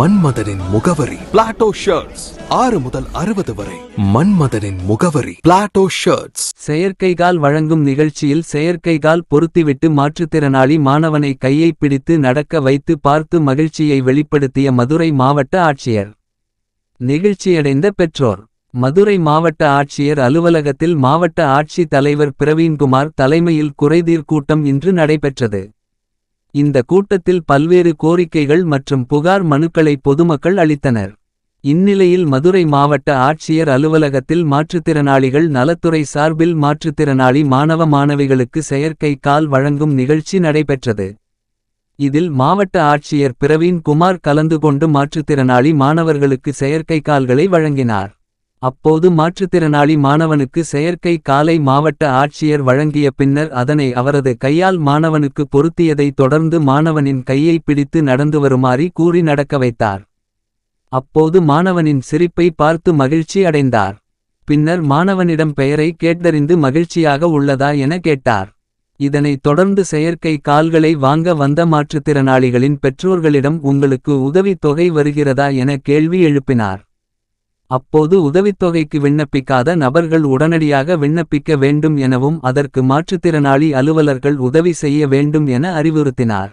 மன்மதனின் முகவரி. Plato shirts ஆறு முதல் அறுபது வரை. மன்மதனின் முகவரி. பிளாட்டோ ஷர்ட்ஸ் செயற்கைகால் வழங்கும் நிகழ்ச்சியில் செயற்கைகால் பொருத்திவிட்டு மாற்றுத்திறனாளி மாணவனை கையை பிடித்து நடக்க வைத்து பார்த்து மகிழ்ச்சியை வெளிப்படுத்திய மதுரை மாவட்ட ஆட்சியர். நிகழ்ச்சியடைந்த பெற்றோர். மதுரை மாவட்ட ஆட்சியர் அலுவலகத்தில் மாவட்ட ஆட்சி தலைவர் பிரவீன்குமார் தலைமையில் குறைதீர் கூட்டம் இன்று நடைபெற்றது. இந்த கூட்டத்தில் பல்வேறு கோரிக்கைகள் மற்றும் புகார் மனுக்களை பொதுமக்கள் அளித்தனர். இந்நிலையில் மதுரை மாவட்ட ஆட்சியர் அலுவலகத்தில் மாற்றுத்திறனாளிகள் நலத்துறை சார்பில் மாற்றுத்திறனாளி மாணவ மாணவிகளுக்கு செயற்கை கால் வழங்கும் நிகழ்ச்சி நடைபெற்றது. இதில் மாவட்ட ஆட்சியர் பிரவீன் குமார் கலந்து கொண்டு மாற்றுத்திறனாளி மாணவர்களுக்கு செயற்கை கால்களை வழங்கினார். அப்போது மாற்றுத்திறனாளி மாணவனுக்கு செயற்கை காலை மாவட்ட ஆட்சியர் வழங்கிய பின்னர் அதனை அவரது கையால் மாணவனுக்கு பொருத்தியதை தொடர்ந்து மாணவனின் கையை பிடித்து நடந்து வருமாறி கூறி நடக்க வைத்தார். அப்போது மாணவனின் சிரிப்பை பார்த்து மகிழ்ச்சி அடைந்தார். பின்னர் மாணவனிடம் பெயரை கேட்டறிந்து மகிழ்ச்சியாக உள்ளதா என கேட்டார். இதனைத் தொடர்ந்து செயற்கை கால்களை வாங்க வந்த மாற்றுத்திறனாளிகளின் பெற்றோர்களிடம் உங்களுக்கு உதவித் தொகை வருகிறதா என கேள்வி எழுப்பினார். அப்போது உதவித்தொகைக்கு விண்ணப்பிக்காத நபர்கள் உடனடியாக விண்ணப்பிக்க வேண்டும் எனவும் அதற்கு மாற்றுத்திறனாளி அலுவலர்கள் உதவி செய்ய வேண்டும் என அறிவுறுத்தினார்